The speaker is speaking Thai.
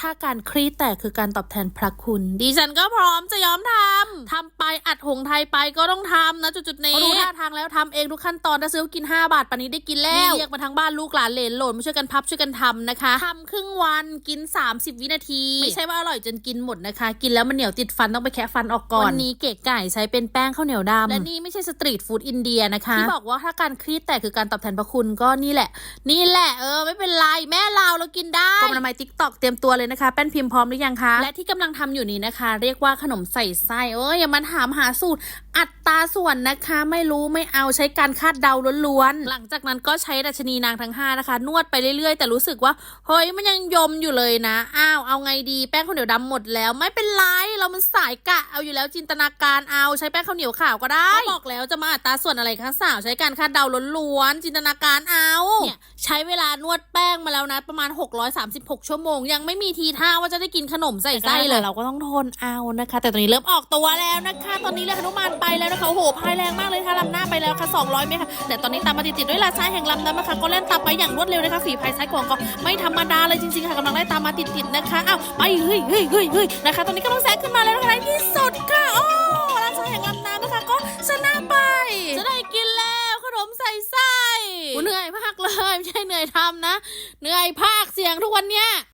ถ้าการครีดแต่คือการตอบแทนพระคุณ ดิฉันก็พร้อมจะยอมทำทำไปอัดหงไทยไปก็ต้องทำนะจุดๆนี้รู้ท่าทางแล้วทำเองทุกขั้นตอนถ้าซื้อกิน 5 บาทปานนี้ได้กินแล้วเรียกมาทั้งบ้านลูกหลานเหลนโหลนมาช่วยกันพับช่วยกันทำนะคะทำครึ่งวันกิน 30 วินาที ไม่ใช่ว่าอร่อยจนกินหมดนะคะ กินแล้วมันเหนียวติดฟันต้องไปแคะฟันออกก่อนวันนี้เก๋ไก่ใช้เป็นแป้งข้าวเหนียวดำและนี่ไม่ใช่สตรีทฟู้ดอินเดียนะคะที่บอกว่าถ้าการครีดแต่คือการตอบแทนพระคุณก็นี่แหละ นี่แหละเออไม่เป็นไรแม่ เราเรากินได้กรมอนามัยติ๊กตอกเตรียมตัวเลยนะคะ แป้นพิมพ์พร้อมหรือยังคะ และที่กำลังทำอยู่นี้นะคะ เรียกว่าขนมใส่ไส้เอออย่ามาถามหาสูตรอัตราส่วนนะคะ ไม่รู้ไม่เอาใช้การคาดเดาล้วนๆ หลังจากนั้นก็ใช้ดัชนีนางทั้ง 5 นะคะ นวดไปเรื่อยๆ แต่รู้สึกว่า เฮ้ยมันยังยมอยู่เลยนะ อ้าว เอาไงดีแป้งข้าวเหนียวดำหมดแล้ว ไม่เป็นไร เรามันสายกะ เอาอยู่แล้วจินตนาการเอาใช้แป้งข้าวเหนียวขาวก็ได้ก็บอกแล้วจะมาอัตราส่วนอะไรคะสาวใช้การคาดเดาล้วนๆจินตนาการเอาเนี่ยใช้เวลานวดแป้งมาแล้วนะประมาณ 636 ชั่วโมง ยังไม่มีทีท่าว่าจะได้กินขนมใส่ไส้เลยเราก็ต้องทนเอานะคะ แต่ตอนนี้เริ่มออกตัวแล้วนะคะ ตอนนี้เลยฮนุมานไปแล้วนะคะโอ้โหพายแรงมากเลยค่ะลำหน้าไปแล้วค่ะ 200 เมตรค่ะแต่ตอนนี้ตามมาติดๆด้วยลาซ้ายแห่งลำน้ำนะคะก็เล่นตามไปอย่างรวดเร็วนะคะฝีพายซ้ายของก็ไม่ธรรมดาเลยจริงๆค่ะกำลังไล่ตามมาติดๆนะคะอ้าวไปเฮ้ยเฮ้ยเฮ้ยเฮ้ยนะคะ ตอนนี้กำลังแซงขึ้นมาแล้วนะคะในที่สุดค่ะโอ้ลาซ้ายแห่งลำน้ำนะคะก็ชนะไปจะได้กินแล้วขนมใส่ไส้เหนื่อยมาก เลยไม่ใช่เหนื่อยทำนะ เหนื่อยภาคเสียงทุกวันเนี้ย